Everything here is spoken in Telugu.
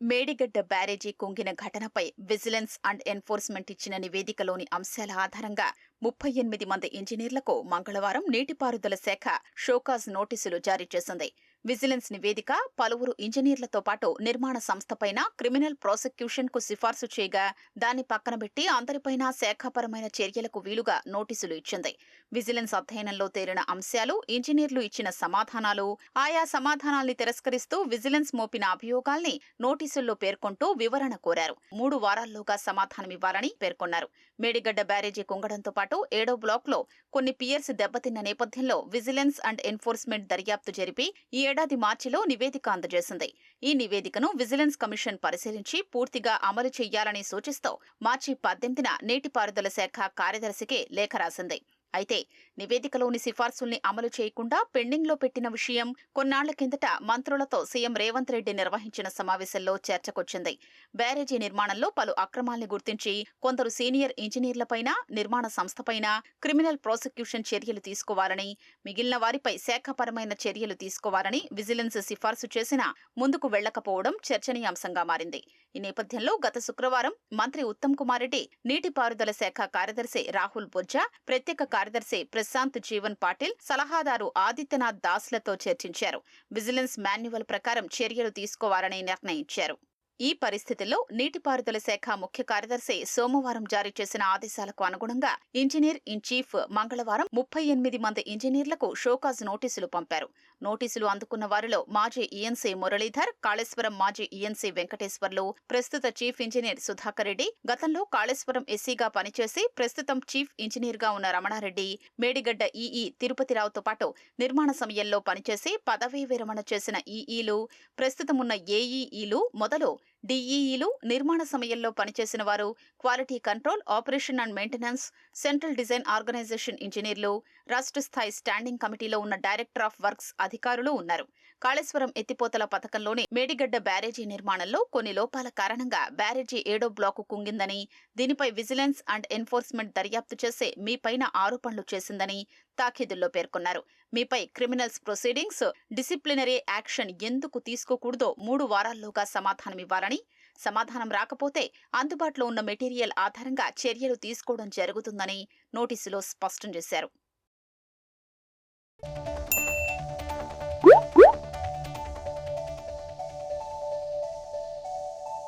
మేడిగడ్డ బ్యారేజీ కుంగిన ఘటనపై విజిలెన్స్ అండ్ ఎన్ఫోర్స్మెంట్ ఇచ్చిన నివేదికలోని అంశాల ఆధారంగా ముప్పై ఎనిమిది మంది ఇంజనీర్లకు మంగళవారం నీటిపారుదల శాఖ షోకాజ్ నోటీసులు జారీ చేసింది. విజిలెన్స్ నివేదిక పలువురు ఇంజనీర్లతో పాటు నిర్మాణ సంస్థపైన క్రిమినల్ ప్రాసిక్యూషన్కు సిఫార్సు చేయగా దాన్ని పక్కన పెట్టి అందరిపైన శాఖాపరమైన చర్యలకు వీలుగా నోటీసులు ఇచ్చింది. విజిలెన్స్ అధ్యయనంలో తేలిన అంశాలు ఇంజనీర్లు ఇచ్చిన సమాధానాలు ఆయా సమాధానాల్ని తిరస్కరిస్తూ విజిలెన్స్ మోపిన అభియోగాల్ని నోటీసుల్లో పేర్కొంటూ వివరణ కోరారు. మూడు వారాల్లోగా సమాధానమివ్వాలని పేర్కొన్నారు. మేడిగడ్డ బ్యారేజీ కుంగడంతో పాటు ఏడో బ్లాక్లో కొన్ని పియర్స్ దెబ్బతిన్న నేపథ్యంలో విజిలెన్స్ అండ్ ఎన్ఫోర్స్మెంట్ దర్యాప్తు జరిపి ఈ ఏడాది మార్చిలో నివేదిక అందజేసింది. ఈ నివేదికను విజిలెన్స్ కమిషన్ పరిశీలించి పూర్తిగా అమలు చేయాలని సూచిస్తూ మార్చి పద్దెనిమిదిన నీటిపారుదల శాఖ కార్యదర్శికి లేఖ రాసింది. అయితే నివేదికలోని సిఫార్సుల్ని అమలు చేయకుండా పెండింగ్లో పెట్టిన విషయం కొన్నాళ్ళ కిందట మంత్రులతో సీఎం రేవంత్ రెడ్డి నిర్వహించిన సమావేశంలో చర్చకొచ్చింది. బ్యారేజీ నిర్మాణంలో పలు అక్రమాల్ని గుర్తించి కొందరు సీనియర్ ఇంజనీర్లపైన నిర్మాణ సంస్థపైన క్రిమినల్ ప్రాసిక్యూషన్ చర్యలు తీసుకోవాలని మిగిలిన వారిపై శాఖపరమైన చర్యలు తీసుకోవాలని విజిలెన్స్ సిఫార్సు చేసినా ముందుకు వెళ్ళకపోవడం చర్చనీయాంశంగా మారింది. ఈ నేపథ్యంలో గత శుక్రవారం మంత్రి ఉత్తమ్ కుమార్ రెడ్డి నీటిపారుదల శాఖ కార్యదర్శి రాహుల్ బొజ్జా ప్రత్యేక కార్యదర్శి ప్రశాంత్ జీవన్ పాటిల్ సలహాదారు ఆదిత్యనాథ్ దాస్లతో చర్చించారు. విజిలెన్స్ మాన్యువల్ ప్రకారం చర్యలు తీసుకోవాలని నిర్ణయించారు. ఈ పరిస్థితుల్లో నీటిపారుదల శాఖ ముఖ్య కార్యదర్శి సోమవారం జారీ చేసిన ఆదేశాలకు అనుగుణంగా ఇంజనీర్ ఇన్ చీఫ్ మంగళవారం ముప్పై ఎనిమిది మంది ఇంజనీర్లకు షోకాజ్ నోటీసులు పంపారు. నోటీసులు అందుకున్న వారిలో మాజీ ఈఎన్సీ మురళీధర్ కాళేశ్వరం మాజీ ఈఎన్సీ వెంకటేశ్వర్లు ప్రస్తుత చీఫ్ ఇంజనీర్ సుధాకర్ రెడ్డి గతంలో కాళేశ్వరం ఎస్సీగా పనిచేసి ప్రస్తుతం చీఫ్ ఇంజనీర్గా ఉన్న రమణారెడ్డి మేడిగడ్డ ఈఈ తిరుపతిరావుతో పాటు నిర్మాణ సమయంలో పనిచేసి పదవీ విరమణ చేసిన ఈఈలు ప్రస్తుతం ఉన్న ఏఈఈలు మొదలు డిఈఈలు నిర్మాణ సమయంలో పనిచేసిన వారు quality control operation and maintenance central design organisation ఇంజనీర్లు రాష్ట్ర స్థాయి స్టాండింగ్ కమిటీలో ఉన్న డైరెక్టర్ ఆఫ్ వర్క్స్ అధికారులు ఉన్నారు. కాళేశ్వరం ఎత్తిపోతల పథకంలోని మేడిగడ్డ బ్యారేజీ నిర్మాణంలో కొన్ని లోపాల కారణంగా బ్యారేజీ ఏడో బ్లాకు కుంగిందని దీనిపై విజిలెన్స్ అండ్ ఎన్ఫోర్స్మెంట్ దర్యాప్తు చేసే మీపైన ఆరోపణలు చేసిందని తాఖీదుల్లో పేర్కొన్నారు. మీపై క్రిమినల్స్ ప్రొసీడింగ్స్ డిసిప్లినరీ యాక్షన్ ఎందుకు తీసుకోకూడదో మూడు వారాల్లోగా సమాధానమివ్వాలని సమాధానం రాకపోతే అందుబాటులో ఉన్న మెటీరియల్ ఆధారంగా చర్యలు తీసుకోవడం జరుగుతుందని నోటీసులో స్పష్టం చేశారు.